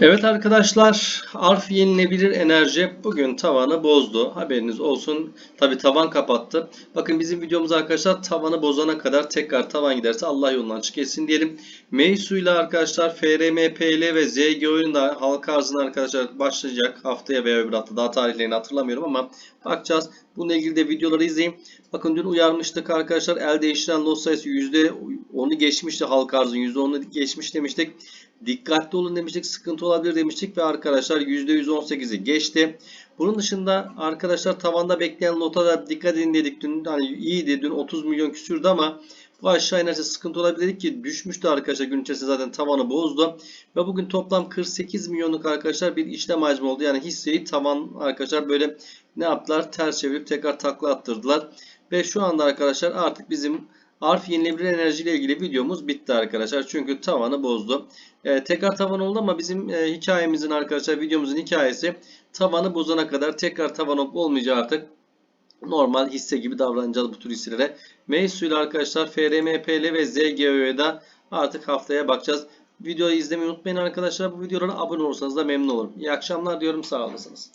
Evet arkadaşlar, ARF yenilebilir enerji bugün tavanı bozdu. Haberiniz olsun. Tabi tavan kapattı. Bakın bizim videomuz arkadaşlar tavanı bozana kadar tekrar tavan giderse Allah yolundan açık etsin diyelim. Meysu ile arkadaşlar FRMPL ve ZGO'nun da halka arzına arkadaşlar başlayacak haftaya veya öbür hafta daha tarihlerini hatırlamıyorum ama bakacağız. Bununla ilgili de videoları izleyin. Bakın dün uyarmıştık arkadaşlar el değiştiren lot sayısı %10'u geçmişti halka arzın %10'u geçmiş demiştik. Dikkatli olun demiştik. Sıkıntı olabilir demiştik ve arkadaşlar %118'i geçti. Bunun dışında arkadaşlar tavanda bekleyen lota da dikkat edin dedik dün. Hani iyiydi dün 30 milyon küsürdü ama bu aşağı inerse sıkıntı olabilir dedik ki düşmüştü arkadaşlar gün içerisinde zaten tavanı bozdu. Ve bugün toplam 48 milyonluk arkadaşlar bir işlem hacmi oldu. Yani hisseyi tavan arkadaşlar böyle ne yaptılar? Ters çevirip tekrar takla attırdılar. Ve şu anda arkadaşlar artık bizim Arf yenilebilir enerji ile ilgili videomuz bitti arkadaşlar. Çünkü tavanı bozdu. Ee, tekrar tavan oldu ama bizim e, hikayemizin arkadaşlar videomuzun hikayesi tavanı bozana kadar tekrar tavan olup olmayacağı artık normal hisse gibi davranacağız bu tür hisselere. Meysu ile arkadaşlar FRMPL ve ZGO'ya artık haftaya bakacağız. Videoyu izlemeyi unutmayın arkadaşlar. Bu videolara abone olursanız da memnun olurum. İyi akşamlar diyorum. Sağ olasınız.